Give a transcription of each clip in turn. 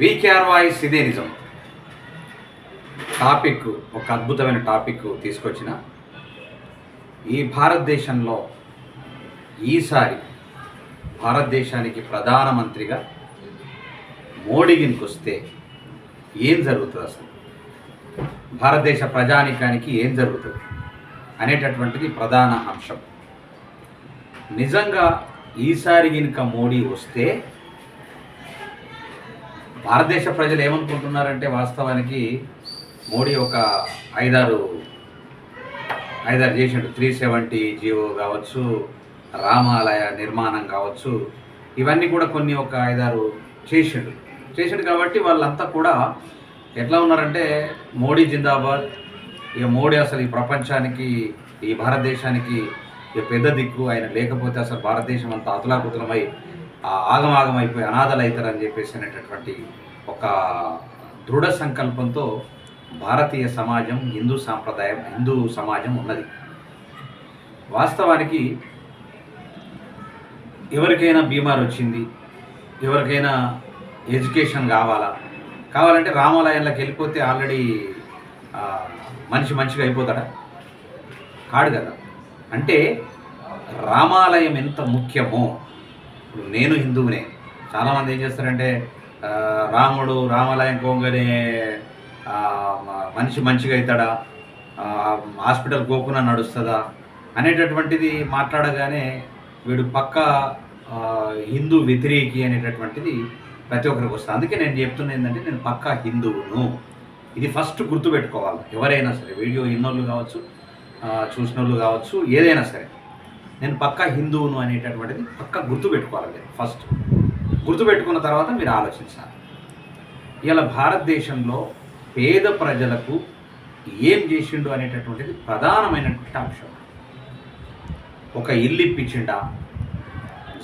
VKR voice ఇదే నిజం topic ఒక అద్భుతమైన టాపిక్ తీసుకొచ్చిన. ఈ భారతదేశంలో ఈసారి భారతదేశానికి ప్రధానమంత్రిగా మోడీగినికి వస్తే ఏం జరుగుతుంది అసలు? భారతదేశ ప్రజానికానికి ఏం జరుగుతుంది అనేటటువంటిది ప్రధాన అంశం. నిజంగా ఈసారి గినుక మోడీ వస్తే భారతదేశ ప్రజలు ఏమనుకుంటున్నారంటే వాస్తవానికి మోడీ ఒక ఐదారు ఐదారు చేసిండు. త్రీ సెవెంటీ జీవో కావచ్చు రామాలయ నిర్మాణం కావచ్చు ఇవన్నీ కూడా కొన్ని ఒక ఐదారు చేసిండు. చేసిండు కాబట్టి వాళ్ళంతా కూడా ఎట్లా ఉన్నారంటే మోడీ జిందాబాద్ ఇక మోడీ అసలు ఈ ప్రపంచానికి ఈ భారతదేశానికి ఇక పెద్ద దిక్కు. ఆయన లేకపోతే అసలు భారతదేశం అంతా అతులాకుతులమై ఆగమాగమైపోయి అనాథలైతారని చెప్పేసి అనేటటువంటి ఒక దృఢ సంకల్పంతో భారతీయ సమాజం హిందూ సాంప్రదాయం హిందూ సమాజం ఉన్నది. వాస్తవానికి ఎవరికైనా బీమార్ వచ్చింది ఎవరికైనా ఎడ్యుకేషన్ కావాలా? కావాలంటే రామాలయంలోకి వెళ్ళిపోతే ఆల్రెడీ మనిషి మంచిగా అయిపోతాడా? కాడు కదా. అంటే రామాలయం ఎంత ముఖ్యమో నేను హిందువునే. చాలామంది ఏం చేస్తారంటే రాముడు రామాలయం పోగానే మనిషి మంచిగా అవుతాడా హాస్పిటల్ పోకుండా నడుస్తుందా? అనేటటువంటిది మాట్లాడగానే వీడు పక్క హిందూ వ్యతిరేకి అనేటటువంటిది ప్రతి ఒక్కరికి వస్తుంది. అందుకే నేను చెప్తున్నా ఏంటంటే నేను పక్కా హిందువును. ఇది ఫస్ట్ గుర్తుపెట్టుకోవాలి. ఎవరైనా సరే వీడియో ఇన్నోళ్ళు కావచ్చు చూసిన వాళ్ళు కావచ్చు ఏదైనా సరే. నేను పక్కా హిందువును అనేటటువంటిది పక్కా గుర్తుపెట్టుకోవాలి మీరు ఫస్ట్. గుర్తుపెట్టుకున్న తర్వాత మీరు ఆలోచించాలి. ఇలా భారతదేశంలో పేద ప్రజలకు ఏం చేసిండు అనేటటువంటిది ప్రధానమైనటువంటి అంశం. ఒక ఇల్లు ఇప్పించిండా?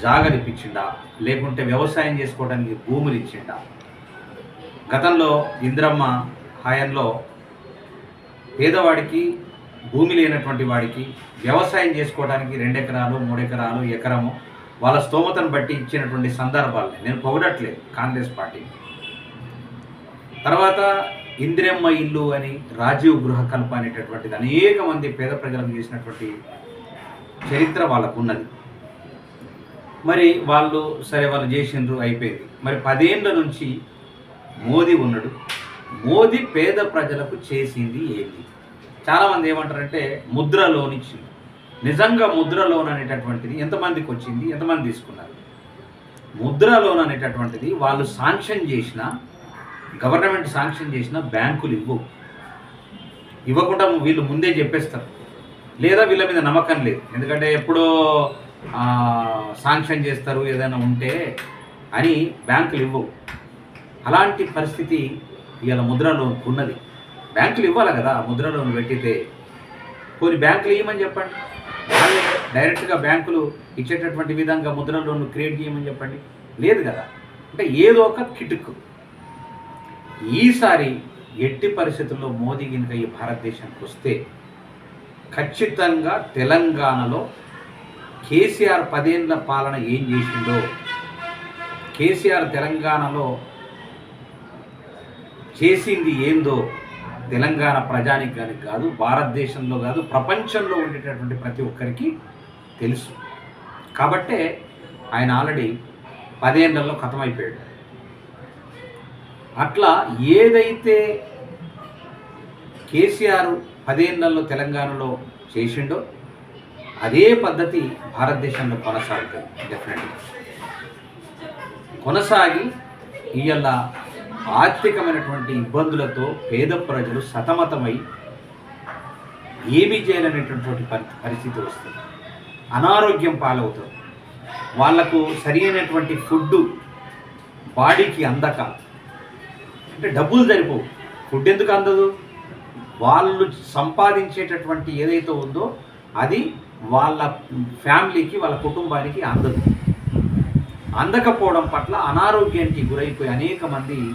జాగలు ఇప్పించిండా? లేకుంటే వ్యవసాయం చేసుకోవడానికి భూములు ఇచ్చిండా? గతంలో ఇంద్రమ్మ హయాంలో పేదవాడికి భూమి లేనటువంటి వాడికి వ్యవసాయం చేసుకోవడానికి రెండు ఎకరాలు మూడు ఎకరాలు ఎకరము వాళ్ళ స్తోమతను బట్టి ఇచ్చినటువంటి సందర్భాలు. నేను పొగడట్లేదు కాంగ్రెస్ పార్టీ తర్వాత ఇందిరమ్మ ఇల్లు అని రాజీవ్ గృహకల్ప అనేటటువంటిది అనేక మంది పేద ప్రజలకు చేసినటువంటి చరిత్ర వాళ్ళకు ఉన్నది మరి వాళ్ళు సరే వాళ్ళు చేసిండ్రు అయిపోయింది. మరి పదేళ్ళ నుంచి మోదీ ఉన్నాడు. మోదీ పేద ప్రజలకు చేసింది ఏంటి? చాలామంది ఏమంటారంటే ముద్ర లోన్ ఇచ్చింది నిజంగా ముద్ర లోన్ అనేటటువంటిది ఎంతమందికి వచ్చింది? ఎంతమంది తీసుకున్నారు? ముద్ర లోన్ అనేటటువంటిది వాళ్ళు శాంక్షన్ చేసిన గవర్నమెంట్ శాంక్షన్ చేసిన బ్యాంకులు ఇవ్వు. ఇవ్వకుండా వీళ్ళు ముందే చెప్పేస్తారు. లేదా వీళ్ళ మీద నమ్మకం లేదు. ఎందుకంటే ఎప్పుడో శాంక్షన్ చేస్తారు ఏదైనా ఉంటే అని బ్యాంకులు ఇవ్వవు. అలాంటి పరిస్థితి ఇవాళ ముద్ర లోన్ ఉన్నది. బ్యాంకులు ఇవ్వాలి కదా? ముద్ర లోన్ పెట్టితే. కొన్ని బ్యాంకులు ఇవ్వమని చెప్పండి. వాళ్ళే డైరెక్ట్గా బ్యాంకులు ఇచ్చేటటువంటి విధంగా ముద్ర లోన్ క్రియేట్ చేయమని చెప్పండి. లేదు కదా? అంటే ఏదో ఒక కిటుకు. ఈసారి ఎట్టి పరిస్థితుల్లో మోదీ కనుక ఈ భారతదేశానికి వస్తే ఖచ్చితంగా తెలంగాణలో కేసీఆర్ పదేళ్ళ పాలన ఏం చేసిందో కేసీఆర్ తెలంగాణలో చేసింది ఏందో తెలంగాణ ప్రజానికానికి కాదు భారతదేశంలో కాదు ప్రపంచంలో ఉండేటటువంటి ప్రతి ఒక్కరికి తెలుసు. కాబట్టే ఆయన ఆల్రెడీ పదేళ్ళలో కథమైపోయాడు. అట్లా ఏదైతే కేసీఆర్ పదేళ్ళలో తెలంగాణలో చేసిండో అదే పద్ధతి భారతదేశంలో కొనసాగుతుంది డెఫినెట్గా కొనసాగి ఇవాళ ఆర్థికమైనటువంటి ఇబ్బందులతో పేద ప్రజలు సతమతమై ఏమీ చేయలేనటువంటి పరి- పరిస్థితి వస్తుంది. అనారోగ్యం పాలవుతారు వాళ్ళకు సరి అయినటువంటి ఫుడ్ బాడీకి అందక. అంటే డబ్బులు సరిపోవు. ఫుడ్ ఎందుకు అందదు? వాళ్ళు సంపాదించేటటువంటి ఏదైతే ఉందో అది వాళ్ళ ఫ్యామిలీకి వాళ్ళ కుటుంబానికి అందదు. అందకపోవడం పట్ల అనారోగ్యానికి గురైపోయి అనేక మంది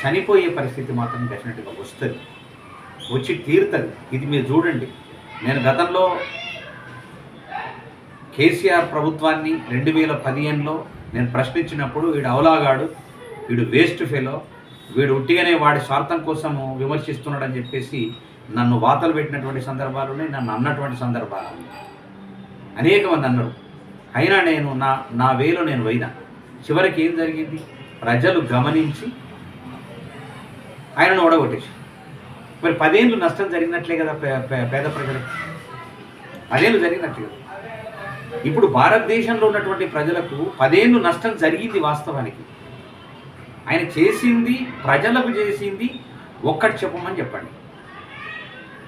చనిపోయే పరిస్థితి మాత్రం డెఫినెట్గా వస్తుంది. వచ్చి తీరుతుంది. ఇది మీరు చూడండి. నేను గతంలో కేసీఆర్ ప్రభుత్వాన్ని రెండు వేల పదిహేనులో నేను ప్రశ్నించినప్పుడు వీడు అవలాగాడు వీడు వేస్ట్ ఫెలో వీడు ఉట్టిగానే వాడి స్వార్థం కోసం విమర్శిస్తున్నాడని చెప్పేసి నన్ను వాతలు పెట్టినటువంటి సందర్భాలు ఉన్నాయి నన్ను అన్నటువంటి సందర్భాలు అనేక మంది అన్నారు. అయినా నేను నా నా వేలో నేను పోయినా. చివరికి ఏం జరిగింది? ప్రజలు గమనించి ఆయనను ఓడగొట్టేసి మరి పదేళ్ళు నష్టం జరిగినట్లే కదా పే- పేద ప్రజలకు? పదేళ్ళు జరిగినట్లే కదా. ఇప్పుడు భారతదేశంలో ఉన్నటువంటి ప్రజలకు పదేళ్ళు నష్టం జరిగింది వాస్తవానికి. ఆయన చేసింది ప్రజలకు చేసింది ఒక్కటి చెప్పమని చెప్పండి.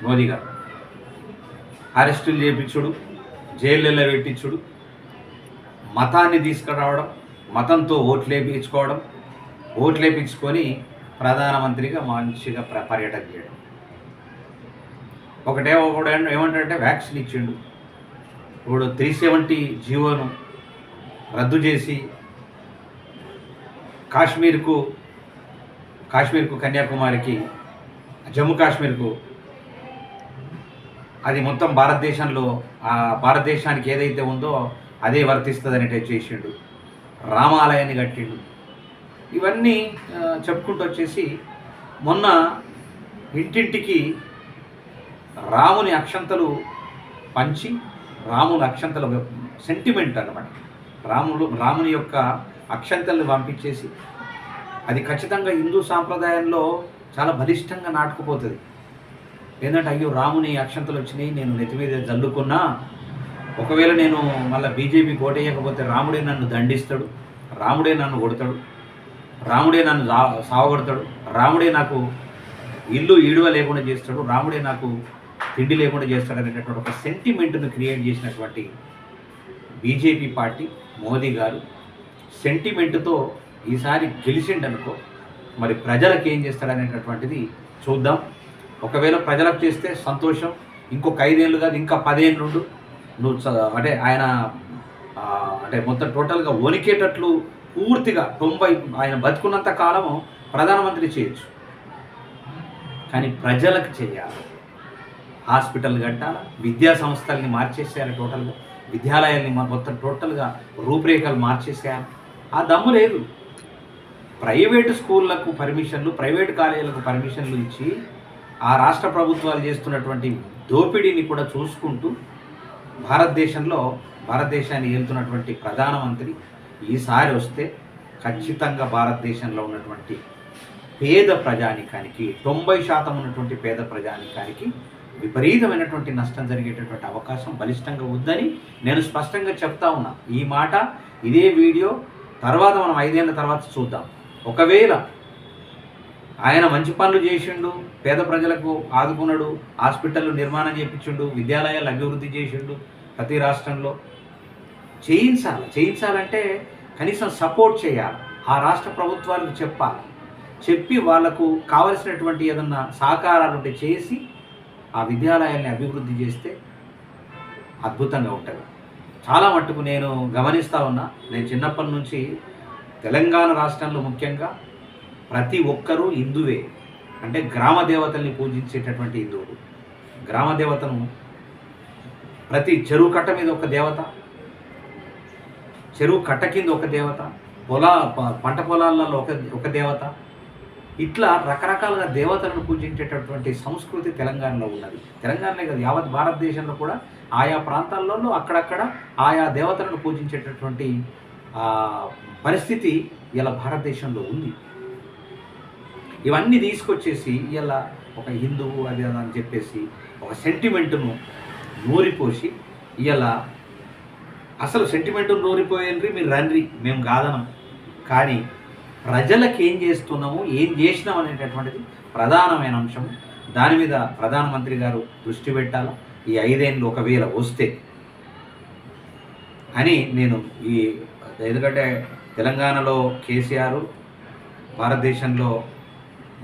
మోదీ గారు. అరెస్టులు చేపించుడు జైళ్ళలో పెట్టించుడు మతాన్ని తీసుకురావడం మతంతో ఓట్లు వేయించుకోవడం ఓట్లు వేయించుకొని ప్రధానమంత్రిగా మంచిగా ప్ర- పర్యటన చేయడం. ఒకటే ఒకడు ఏమంటాడంటే వ్యాక్సిన్ ఇచ్చిండు. ఇప్పుడు త్రీ సెవెంటీ జీవోను రద్దు చేసి కాశ్మీర్కు కాశ్మీర్కు కన్యాకుమారికి జమ్మూ కాశ్మీర్కు అది మొత్తం భారతదేశంలో ఆ భారతదేశానికి ఏదైతే ఉందో అదే వర్తిస్తుందని టచ్ చేసిండు. రామాలయాన్ని కట్టిండు. ఇవన్నీ చెప్పుకుంటూ వచ్చేసి మొన్న ఇంటింటికి రాముని అక్షంతలు పంచి రాముని అక్షంతల సెంటిమెంట్ అన్నమాట. రాములు రాముని యొక్క అక్షంతల్ని పంపించేసి అది ఖచ్చితంగా హిందూ సాంప్రదాయంలో చాలా బలిష్టంగా నాటుకుపోతుంది. ఏంటంటే అయ్యో రాముని అక్షంతలు వచ్చినాయి నేను నెత్తి మీద జల్లుకున్నా ఒకవేళ నేను మళ్ళీ బీజేపీ ఓటేయకపోతే రాముడే నన్ను దండిస్తాడు రాముడే నన్ను కొడతాడు. రాముడే నన్ను సా- సావగొడతాడు. రాముడే నాకు ఇల్లు ఈడువ లేకుండా చేస్తాడు. రాముడే నాకు తిండి లేకుండా చేస్తాడు అనేటటువంటి ఒక సెంటిమెంట్ను క్రియేట్ చేసినటువంటి బీజేపీ పార్టీ మోదీ గారు. సెంటిమెంట్తో ఈసారి గెలిచిండనుకో మరి ప్రజలకు ఏం చేస్తాడనేటటువంటిది చూద్దాం. ఒకవేళ ప్రజలకు చేస్తే సంతోషం. ఇంకొక ఐదేళ్ళు కాదు ఇంకా పదేళ్ళు నువ్వు అంటే ఆయన అంటే మొత్తం టోటల్గా వణికేటట్లు పూర్తిగా తొంభై ఆయన బతుకున్నంత కాలము ప్రధానమంత్రి చేయొచ్చు. కానీ ప్రజలకు చేయాలి. హాస్పిటల్ కట్టాల? విద్యా సంస్థల్ని మార్చేసేయాలి టోటల్గా. విద్యాలయాల్ని మొత్తం టోటల్గా రూపురేఖలు మార్చేసేయాలి. ఆ దమ్ము లేదు. ప్రైవేటు స్కూళ్ళకు పర్మిషన్లు ప్రైవేటు కాలేజీలకు పర్మిషన్లు ఇచ్చి ఆ రాష్ట్ర ప్రభుత్వాలు చేస్తున్నటువంటి దోపిడీని కూడా చూసుకుంటూ భారతదేశంలో భారతదేశాన్ని ఏలుతున్నటువంటి ప్రధానమంత్రి ఈసారి వస్తే ఖచ్చితంగా భారతదేశంలో ఉన్నటువంటి పేద ప్రజానికానికి తొంభై శాతం ఉన్నటువంటి పేద ప్రజానికానికి విపరీతమైనటువంటి నష్టం జరిగేటటువంటి అవకాశం బలిష్టంగా ఉందని నేను స్పష్టంగా చెప్తా ఉన్నా. ఈ మాట ఇదే వీడియో తర్వాత మనం ఐదేళ్ళ తర్వాత చూద్దాం. ఒకవేళ ఆయన మంచి పనులు చేసిండు పేద ప్రజలకు ఆదుకున్నాడు హాస్పిటల్ నిర్మాణం చేయించిండు విద్యాలయాలు అభివృద్ధి చేసిండు ప్రతి రాష్ట్రంలో చేయించాలి. చేయించాలంటే కనీసం సపోర్ట్ చేయాలి. ఆ రాష్ట్ర ప్రభుత్వాలకు చెప్పాలి. చెప్పి వాళ్ళకు కావలసినటువంటి ఏదన్నా సహకారాలు ఉంటే చేసి ఆ విద్యాలయాల్ని అభివృద్ధి చేస్తే అద్భుతంగా ఉంటుంది. చాలా మట్టుకు నేను గమనిస్తూ ఉన్నా. నేను చిన్నప్పటి నుంచి తెలంగాణ రాష్ట్రంలో ముఖ్యంగా ప్రతి ఒక్కరూ హిందువే. అంటే గ్రామ దేవతల్ని పూజించేటటువంటి హిందువులు. గ్రామ దేవతను ప్రతి చెరువు కట్ట మీద ఒక దేవత చెరువు కట్ట కింద ఒక దేవత పొలా పంట పొలాలలో ఒక ఒక దేవత. ఇట్లా రకరకాలుగా దేవతలను పూజించేటటువంటి సంస్కృతి తెలంగాణలో ఉన్నది. తెలంగాణలో కాదు యావత్ భారతదేశంలో కూడా ఆయా ప్రాంతాలలో అక్కడక్కడ ఆయా దేవతలను పూజించేటటువంటి పరిస్థితి ఇలా భారతదేశంలో ఉంది. ఇవన్నీ తీసుకొచ్చేసి ఇలా ఒక హిందువు అది అది అని చెప్పేసి ఒక సెంటిమెంట్ను నూరిపోసి ఇలా అసలు సెంటిమెంట్ నూరిపోయండ్రి మీరు రండ్రి. మేము కాదనం కానీ ప్రజలకు ఏం చేస్తున్నాము ఏం చేసినాం అనేటటువంటిది ప్రధానమైన అంశం దాని మీద ప్రధానమంత్రి గారు దృష్టి పెట్టాలా? ఈ ఐదేళ్ళు ఒకవేళ వస్తే అని నేను ఈ ఎందుకంటే తెలంగాణలో కేసీఆర్ భారతదేశంలో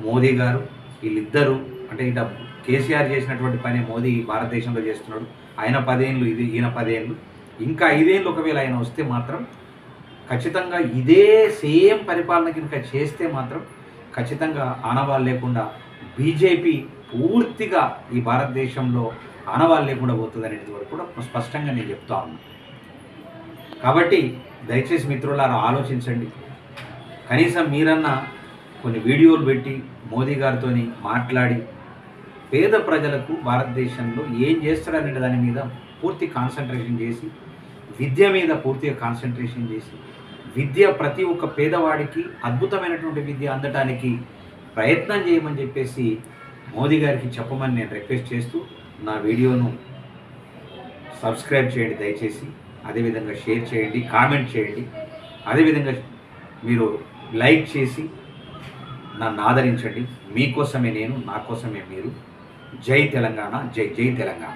మోదీ గారు వీళ్ళిద్దరూ అంటే ఇట కేసీఆర్ చేసినటువంటి పని మోదీ భారతదేశంలో చేస్తున్నాడు. ఆయన పదేళ్ళు ఇది ఈయన పదేళ్ళు ఇంకా ఐదేళ్ళు ఒకవేళ ఆయన వస్తే మాత్రం ఖచ్చితంగా ఇదే సేమ్ పరిపాలన కనుక చేస్తే మాత్రం ఖచ్చితంగా ఆనవాళ్ళు లేకుండా బీజేపీ పూర్తిగా ఈ భారతదేశంలో ఆనవాళ్ళు లేకుండా పోతుంది అనేది వరకు కూడా స్పష్టంగా నేను చెప్తా ఉన్నాను కాబట్టి దయచేసి మిత్రులారా ఆలోచించండి. కనీసం మీరన్నా కొన్ని వీడియోలు పెట్టి మోదీ గారితో మాట్లాడి పేద ప్రజలకు భారతదేశంలో ఏం చేస్తాడనే దాని మీద పూర్తి కాన్సన్ట్రేషన్ చేసి విద్య మీద పూర్తిగా కాన్సన్ట్రేషన్ చేసి విద్య ప్రతి ఒక్క పేదవాడికి అద్భుతమైనటువంటి విద్య అందటానికి ప్రయత్నం చేయమని చెప్పేసి మోదీ గారికి చెప్పమని నేను రిక్వెస్ట్ చేస్తూ నా వీడియోను సబ్స్క్రైబ్ చేయండి దయచేసి అదేవిధంగా షేర్ చేయండి కామెంట్ చేయండి. అదేవిధంగా మీరు లైక్ చేసి నన్ను ఆదరించండి. మీకోసమే నేను నా కోసమే మీరు. జై తెలంగాణ జై జై తెలంగాణ.